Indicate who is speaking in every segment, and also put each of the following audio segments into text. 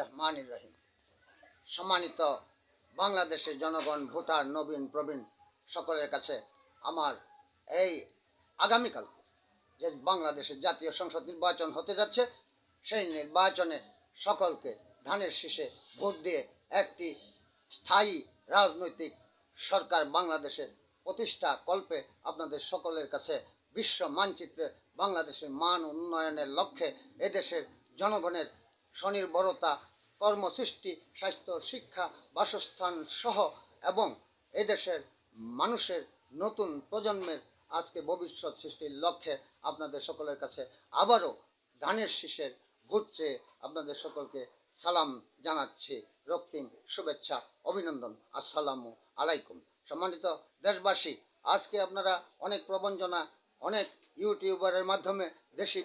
Speaker 1: রহমান রহিম। সম্মানিত বাংলাদেশের জনগণ, ভোটার, নবীন, প্রবীণ, সকলের কাছে আমার এই আগামীকাল যে বাংলাদেশের জাতীয় সংসদ নির্বাচন হতে যাচ্ছে, সেই নির্বাচনে সকলকে ধানের শীষে ভোট দিয়ে একটি স্থায়ী রাজনৈতিক সরকার বাংলাদেশের প্রতিষ্ঠা কল্পে আপনাদের সকলের কাছে বিশ্ব মানচিত্রে বাংলাদেশের মান উন্নয়নের লক্ষ্যে এদেশের জনগণের স্বনির্ভরতা, কর্মসৃষ্টি, স্বাস্থ্য, শিক্ষা, বাসস্থান সহ এবং এদেশের মানুষের নতুন প্রজন্মের আজকে ভবিষ্যৎ সৃষ্টির লক্ষ্যে আপনাদের সকলের কাছে আবারও ধানের শীষের চেয়ে আপনাদের সকলকে সালাম জানাচ্ছি। রক্তিম শুভেচ্ছা, অভিনন্দন, আসসালামু আলাইকুম। সম্মানিত দেশবাসী, আজকে আপনারা অনেক প্রবঞ্চনা অনেক ইউটিউবারের মাধ্যমে দেশি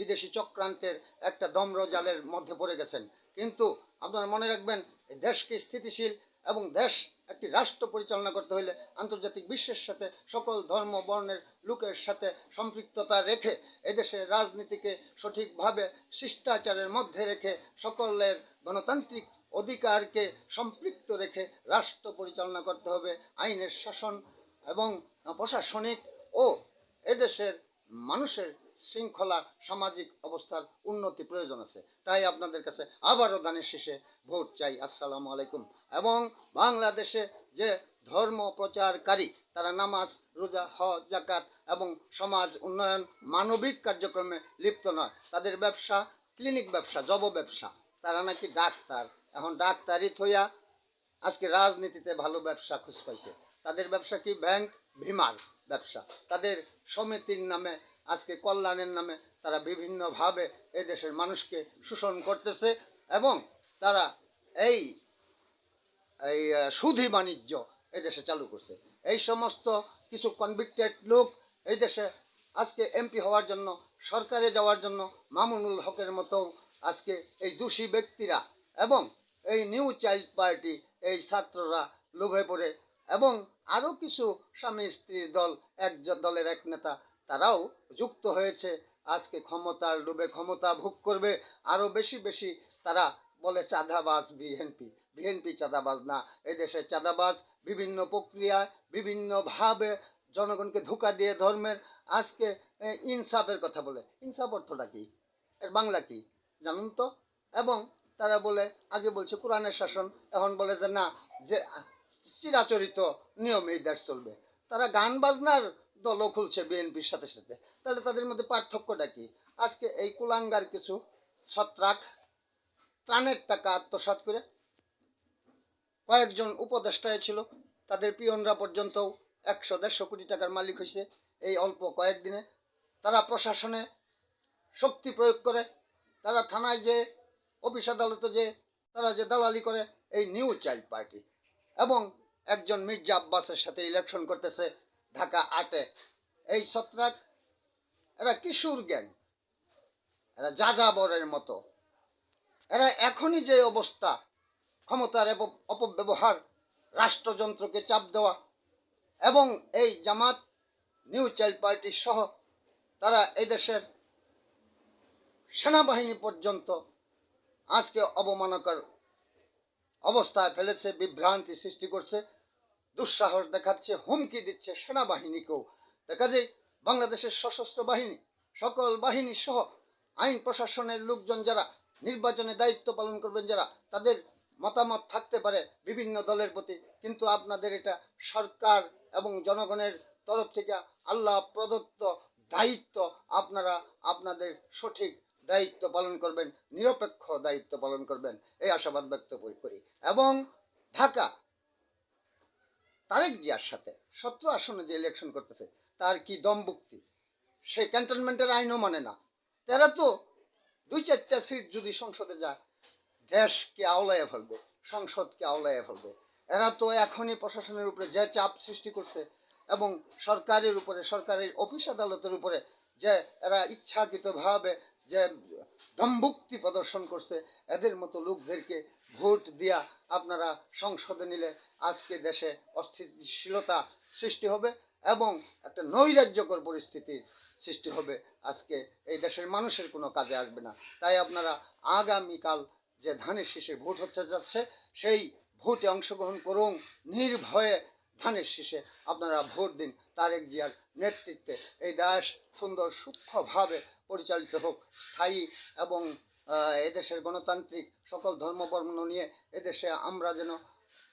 Speaker 1: বিদেশি চক্রান্তের একটা দম্র জালের মধ্যে পড়ে গেছেন। কিন্তু আপনারা মনে রাখবেন দেশকে স্থিতিশীল এবং দেশ একটি রাষ্ট্র পরিচালনা করতে হলে আন্তর্জাতিক বিশ্বের সাথে সকল ধর্ম, বর্ণের লোকের সাথে সম্পৃক্ততা রেখে এদেশের রাজনীতিকে সঠিকভাবে শিষ্টাচারের মধ্যে রেখে সকলের গণতান্ত্রিক অধিকারকে সম্পৃক্ত রেখে রাষ্ট্র পরিচালনা করতে হবে। আইনের শাসন এবং প্রশাসনিক ও এদেশের মানুষের শৃঙ্খলা, সামাজিক অবস্থার উন্নতি প্রয়োজন আছে। তাই আপনাদের কাছে আবারও দানের শেষে ভোট চাই। আসসালামু আলাইকুম। এবং বাংলাদেশে যে ধর্ম প্রচারকারী, তারা নামাজ, রোজা, হজ জাকাত এবং সমাজ উন্নয়ন মানবিক কার্যক্রমে লিপ্ত নয়। তাদের ব্যবসা, ক্লিনিক ব্যবসা, জব ব্যবসা, তারা নাকি ডাক্তার। এখন ডাক্তারই থইয়া আজকে রাজনীতিতে ভালো ব্যবসা খুঁজ পাইছে। তাদের ব্যবসা কি ব্যাংক, ভিমার ব্যবসা। তাদের সমিতির নামে আজকে কল্যাণের নামে তারা বিভিন্নভাবে এই দেশের মানুষকে শোষণ করতেছে এবং তারা এই এই সুধী বাণিজ্য এই দেশে চালু করছে। এই সমস্ত কিছু কনভিক্টেড লোক এই দেশে আজকে এমপি হওয়ার জন্য, সরকারে যাওয়ার জন্য মামুনুল হকের মতো আজকে এই দোষী ব্যক্তিরা এবং এই নিউ চাইল্ড পার্টি এই ছাত্ররা লোভে পড়ে এবং আরও কিছু স্বামী স্ত্রীর দল এক দলের এক নেতা তারাও যুক্ত হয়েছে। আজকে ক্ষমতার ডুবে ক্ষমতা ভোগ করবে। আরও বেশি বেশি তারা বলে চাঁদাবাজ বিএনপি। বিএনপি চাঁদাবাজ না এদেশে চাঁদাবাজ বিভিন্ন প্রক্রিয়ায় বিভিন্নভাবে জনগণকে ধোকা দিয়ে ধর্মের আজকে ইনসাফের কথা বলে। ইনসাফ অর্থটা কি? এর বাংলা কি? জানুন তো। এবং তারা বলে, আগে বলছে কোরআনের শাসন, এখন বলে যে না, যে চিরাচরিত নিয়মে এই দেশ চলবে। তারা গান বাজনার দলও খুলছে বিএনপির সাথে সাথে। তাহলে তাদের মধ্যে পার্থক্যটা কি? আজকে এই কুলাঙ্গার কিছু ছত্রাক, ত্রাণের টাকা আত্মসাৎ করে কয়েকজন উপদেষ্টায় ছিল, তাদের পিয়নরা পর্যন্ত একশো দেড়শো কোটি টাকার মালিক হয়েছে এই অল্প কয়েকদিনে। তারা প্রশাসনে শক্তি প্রয়োগ করে, তারা থানায় যে অফিস আদালতে যে তারা যে দালালি করে, এই নিউ চাইল্ড পার্টি। এবং একজন মির্জা আব্বাসের সাথে ইলেকশন করতেছে ঢাকা আটে। এই ছত্রাক এরা কিশোর গ্যাং। এরা যাযাবরের মতো। এরা এখনই যে অবস্থা, ক্ষমতার অপ- অপব্যবহার, রাষ্ট্রযন্ত্রকে চাপ দেওয়া এবং এই জামাত, নিউ চাইল্ড পার্টি সহ তারা এই দেশের সেনাবাহিনী পর্যন্ত আজকে অবমাননাকর অবস্থায় ফেলেছে, বিভ্রান্তি সৃষ্টি করছে। দুঃসাহস দেখাচ্ছে, হুমকি দিচ্ছে সেনাবাহিনীকেও। দেখা যায়, বাংলাদেশের সশস্ত্র বাহিনী, সকল বাহিনী সহ আইন প্রশাসনের লোকজন যারা নির্বাচনে দায়িত্ব পালন করবেন, যারা তাদের মতামত থাকতে পারে বিভিন্ন দলের প্রতি, কিন্তু আপনাদের এটা সরকার এবং জনগণের তরফ থেকে আল্লাহ প্রদত্ত দায়িত্ব আপনারা আপনাদের সঠিক দায়িত্ব পালন করবেন, নিরপেক্ষ দায়িত্ব পালন করবেন, এই আশাবাদ ব্যক্ত করি। এবং ঢাকা তারেক জিয়ার সাথে সতেরো আসনে যে ইলেকশন করতেছে, তার কি দমভুক্তি সে ক্যান্টনমেন্টের আইনও মানে না। তারা তো দুই চারটা সিট যদি সংসদে যায়, দেশকে আওলাইয়া ফেলবে, সংসদকে আওলাইয়া ফেলবে। এরা তো এখনই প্রশাসনের উপরে যে চাপ সৃষ্টি করছে এবং সরকারের উপরে, সরকারের অফিস আদালতের উপরে যে এরা ইচ্ছাকৃতভাবে যে দম্ভুক্তি প্রদর্শন করছে, এদের মতো লোকদেরকে ভোট দিয়া আপনারা সংসদে নিলে আজকে দেশে অস্থিতিশীলতা সৃষ্টি হবে এবং একটা নৈরাজ্যকর পরিস্থিতির সৃষ্টি হবে। আজকে এই দেশের মানুষের কোনো কাজে আসবে না। তাই আপনারা আগামীকাল যে ধানের শীষে ভোট হচ্ছে যাচ্ছে, সেই ভোটে অংশগ্রহণ করুন নির্ভয়ে ধানের শীষে। আপনারা ভোট দিন তারেক জিয়ার নেতৃত্বে। এই দেশ সুন্দর, সূক্ষ্মভাবে পরিচালিত হোক, স্থায়ী এবং এদেশের গণতান্ত্রিক সকল ধর্মবর্ণ নিয়ে এদেশে আমরা যেন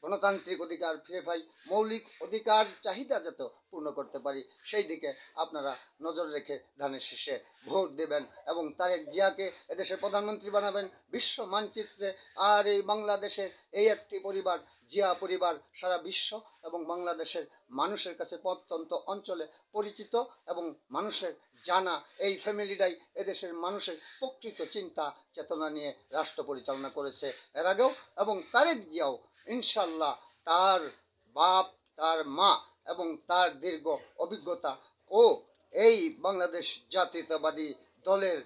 Speaker 1: গণতান্ত্রিক অধিকার ফিরে পাই, মৌলিক অধিকার চাহিদা যাতে পূর্ণ করতে পারি, সেই দিকে আপনারা নজর রেখে ধানের শীষে ভোট দেবেন এবং তারেক জিয়াকে এদেশের প্রধানমন্ত্রী বানাবেন। বিশ্ব মানচিত্রে আর এই বাংলাদেশের এই একটি পরিবার, জিয়া পরিবার, সারা বিশ্ব এবং বাংলাদেশের মানুষের কাছে প্রত্যন্ত অঞ্চলে পরিচিত এবং মানুষের জানা এই ফ্যামিলিটাই এদেশের মানুষের প্রকৃত চিন্তা, চেতনা নিয়ে রাষ্ট্র পরিচালনা করেছে এর আগেও এবং তারেক জিয়াও ইনশাল্লাহ তার বাপ, তার মা এবং তার দীর্ঘ অভিজ্ঞতা ও এই বাংলাদেশ জাতীয়তাবাদী দলের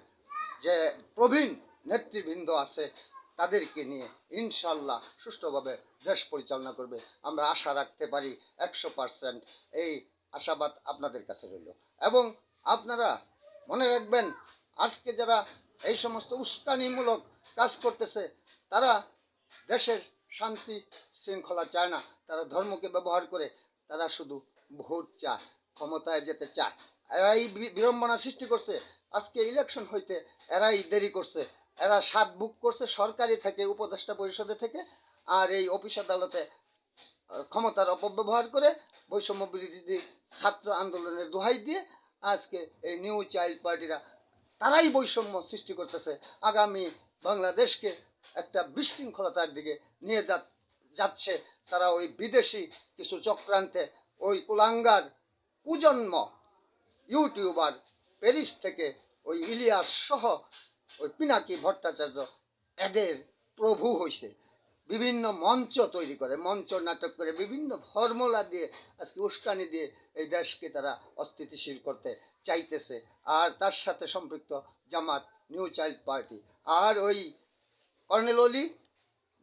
Speaker 1: যে প্রবীণ নেতৃবৃন্দ আছে, তাদেরকে নিয়ে ইনশাল্লাহ সুষ্ঠুভাবে দেশ পরিচালনা করবে। আমরা আশা রাখতে পারি একশো পার্সেন্ট এই আশাবাদ আপনাদের কাছে রইল। এবং আপনারা মনে রাখবেন, আজকে যারা এই সমস্ত উস্কানিমূলক কাজ করতেছে, তারা দেশের শান্তি শৃঙ্খলা চায় না। তারা ধর্মকে ব্যবহার করে তারা শুধু ভোট চায়, ক্ষমতায় যেতে চায়। এরাই বিড়ম্বনা সৃষ্টি করছে। আজকে ইলেকশন হইতে এরাই দেরি করছে। এরা সাত বুক করছে সরকারি থেকে, উপদেষ্টা পরিষদে থেকে, আর এই অফিস আদালতে ক্ষমতার অপব্যবহার করে বৈষম্য বিরোধী ছাত্র আন্দোলনের দোহাই দিয়ে আজকে এই নিউ চাইল্ড পার্টিরা তারাই বৈষম্য সৃষ্টি করতেছে। আগামী বাংলাদেশকে একটা বিশৃঙ্খলতার দিকে নিয়ে যাচ্ছে। তারা ওই বিদেশি কিছু চক্রান্তে, ওই কুলাঙ্গার কুজন্ম ইউটিউবার প্যারিস থেকে ওই ইলিয়াস সহ ওই পিনাকি ভট্টাচার্য এদের প্রভু হইছে। বিভিন্ন মঞ্চ তৈরি করে, মঞ্চ নাটক করে, বিভিন্ন ফর্মুলা দিয়ে আজকে উস্কানি দিয়ে এই দেশকে তারা অস্থিতিশীল করতে চাইতেছে। আর তার সাথে সম্পৃক্ত জামাত, নিউ চাইল্ড পার্টি। আর ওই কর্নেল অলি,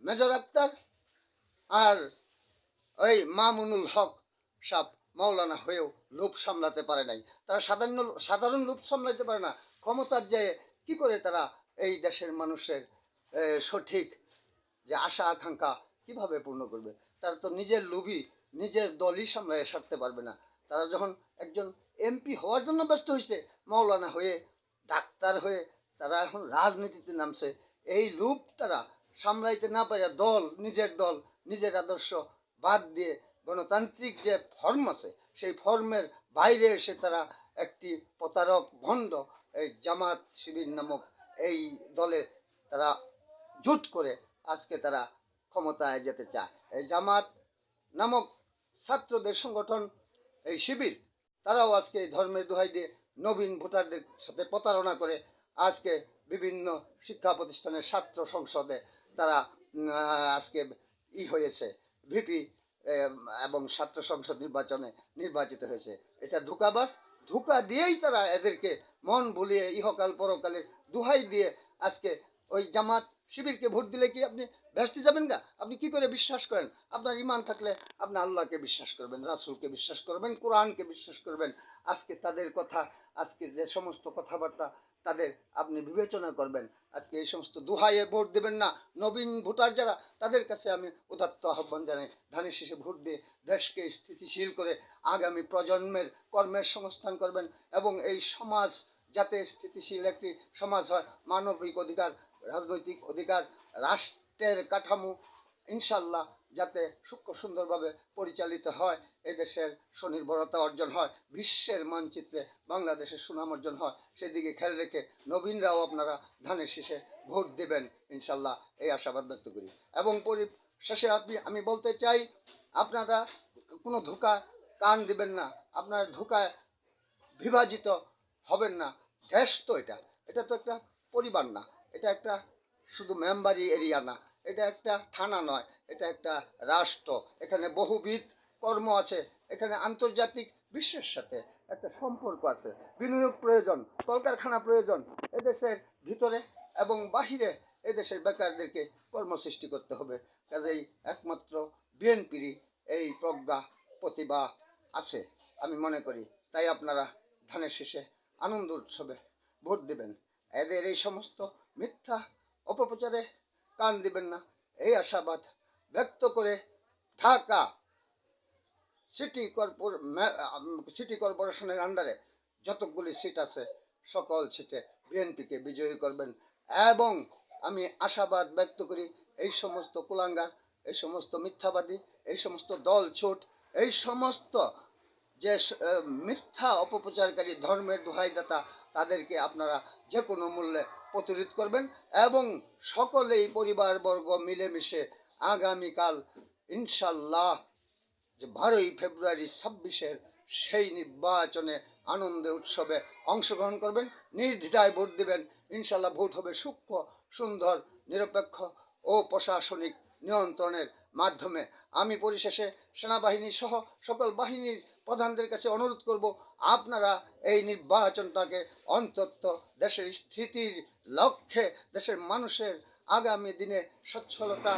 Speaker 1: মেজর আক্তার আর ওই মামুনুল হক সাহ মাওলানা হয়েও লোভ সামলাতে পারে নাই। তারা সাধারণ সাধারণ লোভ সামলাতে পারে না। ক্ষমতার যে কি করে তারা এই দেশের মানুষের সঠিক যে আশা, আকাঙ্ক্ষা কীভাবে পূর্ণ করবে? তারা তো নিজের লোভই নিজের দলই সামলায়, সারতে পারবে না। তারা যখন একজন এমপি হওয়ার জন্য ব্যস্ত হয়েছে মাওলানা হয়ে, ডাক্তার হয়ে, তারা এখন রাজনীতিতে নামছে। এই লোভ তারা সামলাইতে না পারে দল, নিজের দল, নিজের আদর্শ বাদ দিয়ে গণতান্ত্রিক যে ফর্ম আছে, সেই ফর্মের বাইরে এসে তারা একটি প্রতারক ভণ্ড, এই জামাত শিবির নামক এই দলে তারা জোট করে আজকে তারা ক্ষমতায় যেতে চায়। এই জামাত নামক ছাত্রদের সংগঠন, এই শিবির, তারাও আজকে ধর্মের দোহাই দিয়ে নবীন ভোটারদের সাথে প্রতারণা করে আজকে বিভিন্ন শিক্ষা প্রতিষ্ঠানের ছাত্র সংসদে তারা আজকে ই হয়েছে, ভিপি এবং ছাত্র সংসদ নির্বাচনে নির্বাচিত হয়েছে। এটা ধোকাবাস ধোকা দিয়েই তারা এদেরকে মন ভুলিয়ে ইহকাল পরকালের দুহাই দিয়ে আজকে ওই জামাত শিবিরকে ভোট দিলে কি আপনি ব্যস্ত যাবেন না আপনি কি করে বিশ্বাস করেন? আপনার ইমান থাকলে আপনি আল্লাহকে বিশ্বাস করবেন, রাসূলকে বিশ্বাস করবেন, কোরআনকে বিশ্বাস করবেন। আজকে তাদের কথা, আজকে যে সমস্ত কথাবার্তা তাদের আপনি বিবেচনা করবেন। আজকে এই সমস্ত দুহাইয়ে ভোট দেবেন না। নবীন ভোটার যারা, তাদের কাছে আমি উদাত্ত আহ্বান জানাই, ধানের শেষে ভোট দিয়ে দেশকে স্থিতিশীল করে আগামী প্রজন্মের কর্মের সংস্থান করবেন এবং এই সমাজ যাতে স্থিতিশীল একটি সমাজ হয়, মানবিক অধিকার, রাজনৈতিক অধিকার রাষ্ট্রের কাঠামো, ইনশাল্লাহ যাতে সূক্ষ্ম সুন্দরভাবে পরিচালিত হয়, এদেশের স্বনির্ভরতা অর্জন হয়, বিশ্বের মানচিত্রে বাংলাদেশের সুনাম অর্জন হয়, সেদিকে খেয়াল রেখে নবীনরাও আপনারা ধানের শীষে ভোট দেবেন, ইনশাল্লাহ এই আশাবাদ ব্যক্ত করি। এবং শেষে আপনি আমি বলতে চাই, আপনারা কোনো ধোকা কান দিবেন না, আপনার ধোকায় বিভাজিত হবেন না, দেশ তো এটা এটা তো একটা পরিবার না, এটা একটা শুধু মেম্বারি এরিয়া না। এটা একটা থানা নয়, এটা একটা রাষ্ট্র। এখানে বহুবিধ কর্ম আছে, এখানে আন্তর্জাতিক বিশ্বের সাথে একটা সম্পর্ক আছে। বিনিয়োগ প্রয়োজন, কলকারখানা প্রয়োজন, এদেশের ভিতরে এবং বাহিরে এদেশের বেকারদেরকে কর্মসৃষ্টি করতে হবে। কাজেই একমাত্র বিএনপিরই এই প্রজ্ঞা, প্রতিভা আছে, আমি মনে করি। তাই আপনারা ধানের শেষে আনন্দ উৎসবে ভোট দেবেন। এদের এই সমস্ত মিথ্যা অপপ্রচারে কান দিবেন না। এই আশাবাদ ব্যক্ত করে ঢাকা সিটি কর্পোর সিটি কর্পোরেশনের আন্ডারে যতগুলি সিট আছে, সকল সিটে বিএনপিকে বিজয়ী করবেন। এবং আমি আশাবাদ ব্যক্ত করি এই সমস্ত কুলাঙ্গার, এই সমস্ত মিথ্যাবাদী, এই সমস্ত দল ছোট এই সমস্ত যে মিথ্যা অপপ্রচারকারী ধর্মের দোহাইদাতা, তাদেরকে আপনারা যে কোনো মূল্যে প্রতিরোধ করবেন এবং সকলেই পরিবারবর্গ মিলেমিশে আগামীকাল ইনশাল্লাহ যে বারোই ফেব্রুয়ারি ছাব্বিশের সেই নির্বাচনে আনন্দে উৎসবে অংশগ্রহণ করবেন, নির্দ্বিধায় ভোট দিবেন। ইনশাল্লাহ ভোট হবে সূক্ষ্ম, সুন্দর, নিরপেক্ষ ও প্রশাসনিক নিয়ন্ত্রণের মাধ্যমে। আমি পরিশেষে সেনাবাহিনী সহ সকল বাহিনীর প্রধানদের কাছে অনুরোধ করব আপনারা এই নির্বাচনটাকে অন্তত দেশের স্থিতির লক্ষ্যে দেশের মানুষের আগামী দিনে সচ্ছলতা